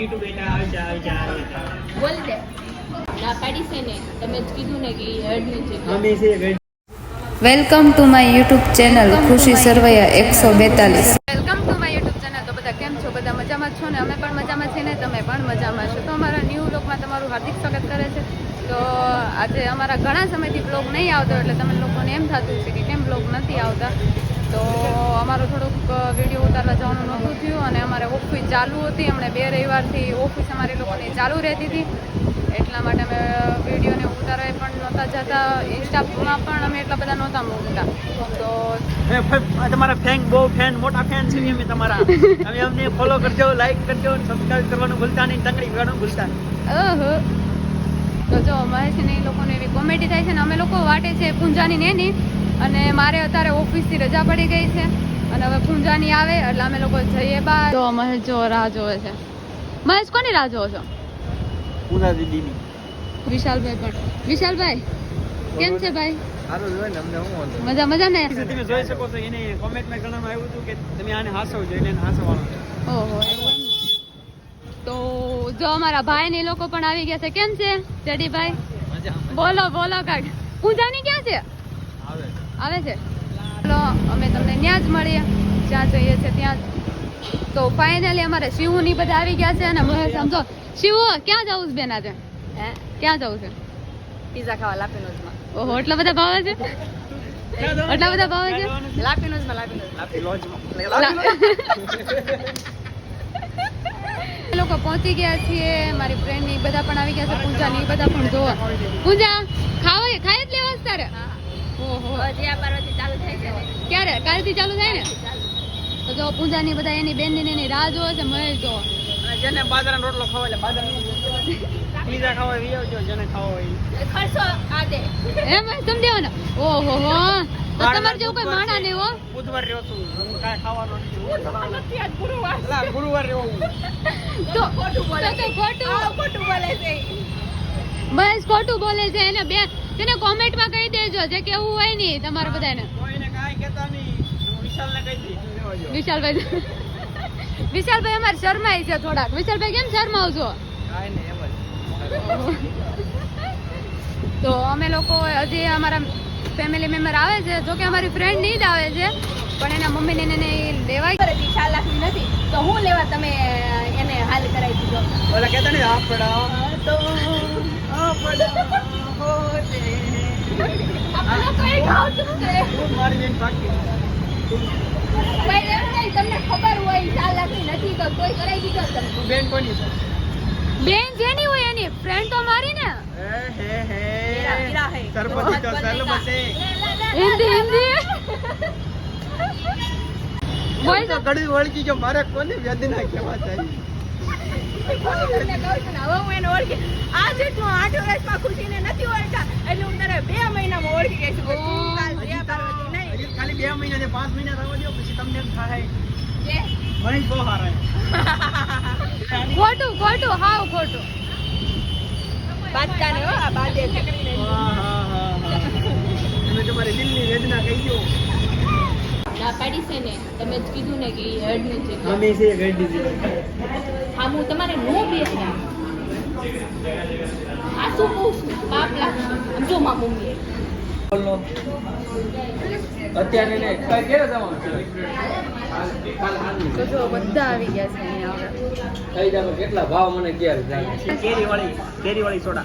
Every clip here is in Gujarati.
ચીટુ બેટા આવી જા આવી જા આવી જા બોલ દે ના પાડી છે ને તમે જ કીધું ને કે હેડ હેડની છે અમે છે welcome to my YouTube channel Khushi Sarvaiya એકસો બેતાલીસ. Welcome to my YouTube channel તો બધા કેમ છો? બધા મજામાં છો ને? અમે પણ મજામાં છીએ ને? તમે પણ મજામાં છો? તો અમારા ન્યૂ બ્લોગમાં તમારું હાર્દિક સ્વાગત કરે છે. તો આજે અમારા ઘણા સમયથી બ્લોગ નહીં આવતો એટલે તમે લોકોને એમ થતું છે કે કેમ બ્લોગ નથી આવતા. તો અમારું થોડુંક વીડિયો ઉતારવા જવાનું નહોતું થયું અને અમારે ઓફિસ ચાલુ હતી. અમને બે રવિવારથી ઓફિસ અમારી લોકોની ચાલુ રહેતી હતી. એટલા માટે અમે વિડીયોને ઉતારવા પણ નહોતા જતા. ઇન્સ્ટામાં પણ અમે એટલા બધા નહોતા મૂકતા. તો તમારા ફેન બહુ ફેન મોટા ફેન છે અમે તમારા. અમે અમને ફોલો કરજો લાઈક કરજો સબસ્ક્રાઇબ કરવાનું ભૂલતા નહીં તંગડી કરવાનું ભૂલતા. ઓહો તો જો મહેશ ને એ લોકોને એવી કોમેડી થાય છે ને અમે લોકો વાટે છે પૂંજાની ને એની અને મારે અત્યારે ઓફિસથી રજા પડી ગઈ છે. અને હવે પૂંજાની આવે એટલે અમે લોકો જઈએ બહાર. તો મહેશ જો રાહ જોવે છે. મહેશ કોની રાહ જોવો છો? પૂજા દીદીની વિશાલભાઈ પણ. વિશાલભાઈ કેમ છે ભાઈ? મજા મજા ને? તમે જોઈ શકો છો એને કોમેન્ટમાં ઘણામાં આવ્યું હતું કે તમે આને હાસવજો એને હાસવવાનું ઓહો તો જો અમારા ભાઈ ને એ લોકો પણ આવી ગયા છે. કેમ છે જડીભાઈ? બોલો બોલો કાક પૂજાની ક્યાં છે? આવે. આવે છે? અમે તમને ત્યાં જ મળીએ જ્યાં જઈએ છે ત્યાં જ. તો ફાઇનલી અમારે શિવની બધા આવી ગયા છે અને મહેશ સમજો શિવ ક્યાં જવું છે બેન આજે? ક્યાં જવું છે? પીઝા ખાવા લાપીનોઝમાં. ઓહો એટલા બધા ભાવે છે? એટલા બધા ભાવે છે? લાપીનોઝમાં લાપીનોઝમાં. લોકો પહોંચી ગયા છીએ મારી ફ્રેન્ડની બધા પણ આવી ગયા છે પૂજા ની બધા પણ જોવા. પૂજા ખાવા ખાય જ લેવા તારે ક્યારે? કાલથી ચાલુ થાય ને? તો જો પૂજા ની બધા એની બેનની એની રાહ જોવે છે મહેશ જો. જેને બાજરાનો રોટલો ખાવો એટલે બાજરા પીઝા ખાવા હોય આવજો જેને ખાવો હોય ખર્ચો આ દે. એમ સમજાવો ને ઓહો હો. તો તમારે જેવું કોઈ માણા નહીં હો? બુધવાર રહ્યો છું કાંઈ ખાવાનો નથી નથી આજ ગુરુવાર અલા, ગુરુવાર રહ્યો હું. તો ખોટું બોલે તો ખોટું. ખોટું બોલે છે. બસ ખોટું બોલે છે. એને બે તેને કોમેન્ટમાં કહી દેજો જે કેવું હોય ને તમારે બધાને. કોઈને કાંઈ કહેતા નહીં હું વિશાલને કહી દઈશ લેવા જાઓ. વિશાલભાઈ વિશાલભાઈ અમારે શરમાય છે થોડાક. વિશાલભાઈ કેમ શરમાવ છો કાંઈ નહીં એમ જ. તો અમે લોકો હજી અમારા ફેમિલી મેમ્બર આવે છે જો કે અમારી ફ્રેન્ડ નહીં જ આવે છે પણ એના મમ્મીને એને ખરેખર ચાર લાખની નથી. તો હું લેવા તમે એને હાલ કરાવી દીધો. ઓલા કહેતા નહીં આપડા તો આપડા. તમને ખબર હોય ચાર નથી તો કોઈ કરાવી દીધો તમે બેન કોની બેન જેની હોય એની ફ્રેન્ડ તો મારી ને હે. તો હિન્દી હિન્દી. બોલ તો ઘડી ઓળખી ગયો. મારે કોને વેદના કહેવા થાય આ જેટલું આઠ વર્ષમાં ખુશીને નથી ઓળખા એટલે હું તારે બે મહિનામાં ઓળખી ગઈ છું કે તું કાલ જયા પાર્વતી નહીં હજી ખાલી બે મહિના ને પાંચ મહિના થવા દો પછી તમને એમ થાય મહેશ બહુ સારા ખોટું ખોટું હાવ ખોટું. બાદશાહને હો, આ બાદે તમે તમારી દિલની વેદના કહી દો. ના પાડી છે ને તમે જ કીધું ને કે એ હેડની છે. અમે છે ગઈ છે હા હું તમારે નો બેસ્યા આ શું કહું છું? પાપ લાગશે આમ જો મા મમ્મી અત્યારે ને કઈ ક્યારે જવાનું તો જો બધા આવી ગયા છે અહીંયા હવે. થઈ જાવ કેટલા ભાવ મને ક્યારે કેરી વાળી કેરી વાળી સોડા.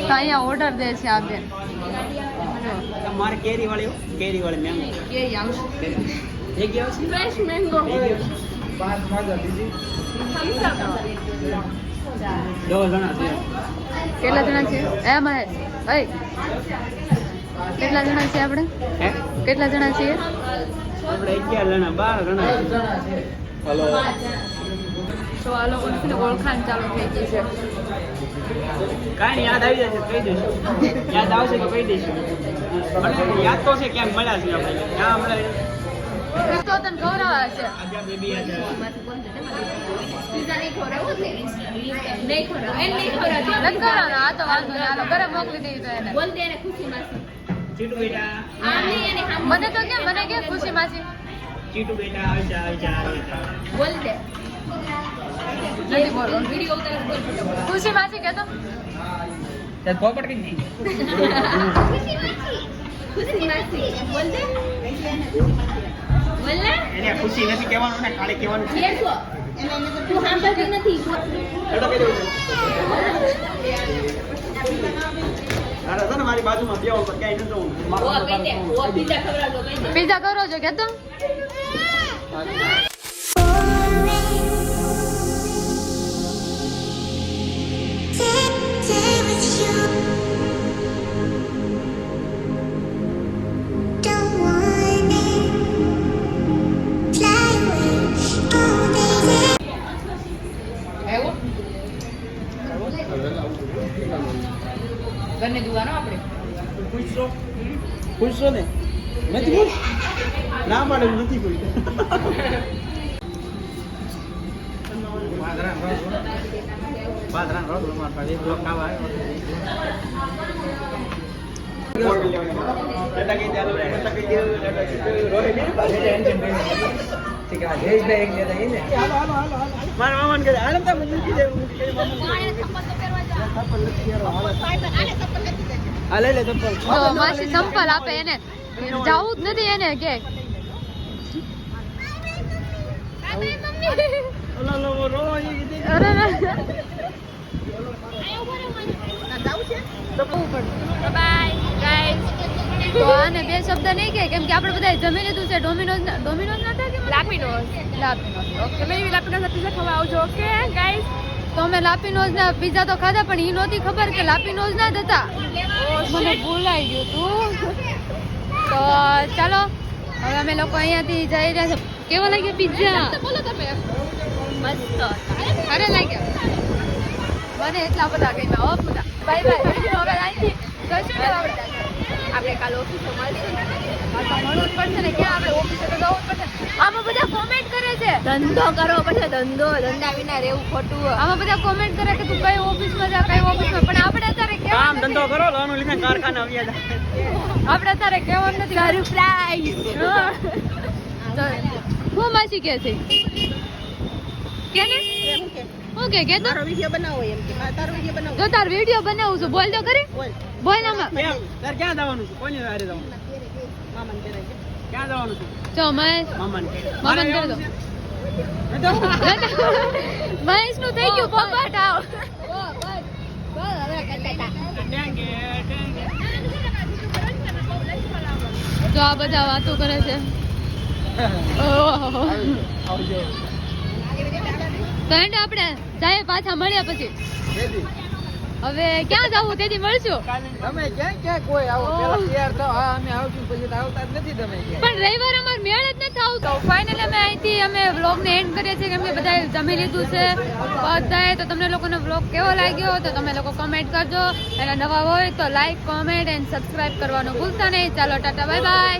તો અહીંયા ઓર્ડર દે છે આ બેન જો. મારે કેરી વાળી હો, કેરી વાળી મેંગો કે આવશે થઈ ગયા છે ફ્રેશ મેંગો થઈ ગયા છે પાંચ માગા બીજી? દસ જણા છે. કેટલા જણા છે? એ મહેશ અય કેટલા જણા છીએ આપણે? કેટલા જણા છીએ? આપણે અગિયાર જણા બાર જણા હલો. તો આ લોકો છે ઓળખાણ ચાલુ થઈ ગઈ છે. કાંઈ યાદ આવી જશે કહી દઈશું. યાદ આવશે તો કહી દઈશું. અને યાદ તો છે ક્યાંક મળ્યા છે આપણે. ક્યાં મળ્યા તો તને ગૌરવ છે? આજા બેબી આજા પીઝા નહીં ખવડાવવું નહીં. ખવડાવ એને નહીં ખવડાવતી નથી ગૌરવ આ તો વાંધો નહીં. હાલો મોકલી દેવી તો એને. બોલ દે એને ખુશી માસી ચીટુ બેટા આમ નહીં એને આમ મને તો કેમ મને કે ખુશી માસી. ચીટુ બેટા આવી જા આવી જા આવી જા બોલ દે નથી બોલો ખુશી માસી કહેતો ત્યાં પોપટ કઈ નહીં ખુશી માસી બોલ દે. બોલ ને. એને ખુશી નથી કહેવાનું ને ખાલી કહેવાનું છે. બેસો તું સાંભળતી નથી. હેડો કહી દઉં પીઝા કરો છો કહેતો ઘરની દુવાનો આપણે? પૂછશો? પૂછશો ને? નથી ખુશ ના પાડે નથી ખુશ બાદરાન ઠીક જયેશભાઈ એક જતા મારા મામાને કહે તમે મૂકી દે લે માસી સંપલ આપે એને. જાવું જ નથી એને કે. બે શબ્દ નહીં કે કેમ કે આપણે બધા જમી લીધું છે ડોમિનોઝ ડોમિનોઝ ના લાપીનોઝ ઓકે. મેં બી લાપીનોસ પીઝા ખાવા આવજો ઓકે ગાઈસ તો અમે લાપીનોઝ ના પીઝા તો ખાધા પણ ઈ નહોતી ખબર કે લાપીનોઝ ના જ હતા. મને ભૂલાઈ ગયું તું. તો ચાલો હવે અમે લોકો અહીંયાથી જઈ રહ્યા છે. કેવો લાગ્યો પીઝા બોલો તમે. મસ્ત. અરે લાગ્યો. મને એટલા બધા ગમ્યા હો બધા. બાય બાય હવે અહીંથી જઈશું ને આપણે આપણે કાલ ઓફિસે મળશું. મળવું પડશે ને. ક્યાં આપણે ઓફિસે તો જવું પડશે. આમાં બધા કોમેન્ટ કરે છે. ધંધો કરો પછી ધંધો. ધંધા વિના રહેવું ખોટું. આમાં બધા કોમેન્ટ કરે કે તું કઈ ઓફિસમાં જા કઈ ઓફિસમાં પણ આપણે અત્યારે કામ ધંધો કરો લોન લઈને કારખાના આવ્યા હતા. આપણે અત્યારે કહેવાનું નથી. સરપ્રાઈઝ તો શું માસી કે છે? કે ને હું કે કે તો? તારો વિડિયો બનાવો એમ કે તારો વિડિયો બનાવો. જો તાર વિડિયો બનાવું છું બોલ તો કરી બોલ. બોલ આમાં. તારે ક્યાં જવાનું છે? કોની હારે જવાનું? મામન કે. ક્યાં જવાનું છે? જો મહેશ. મામન. મામાને? નથી જવું? મહેશનું થઈ ગયું પપ્પા ટાવ. તો આ બધા વાતો કરે છે. ઓહો. તો એન્ડ આપણે જાય પાછા મળ્યા પછી. હવે ક્યાં જવું તેથી મળશું? તમે ક્યાં ક્યાં કોઈ આવો? પેલા તૈયાર થાવ હા અમે આવશું પછી આવતા જ નથી તમે પણ રવિવાર અમાર મેળ જ નથી આવતો. ફાઇનલી અમે અહીંથી અમે વ્લોગ ને એન્ડ કરીએ છીએ કેમ કે બધાએ જમી લીધું છે. બધાએ તો તમને લોકોનો વ્લોગ કેવો લાગ્યો તો તમે લોકો કમેન્ટ કરજો. અને નવા હોય તો લાઈક કોમેન્ટ એન્ડ સબસ્ક્રાઇબ કરવાનું ભૂલતા નહીં. ચાલો ટાટા બાય બાય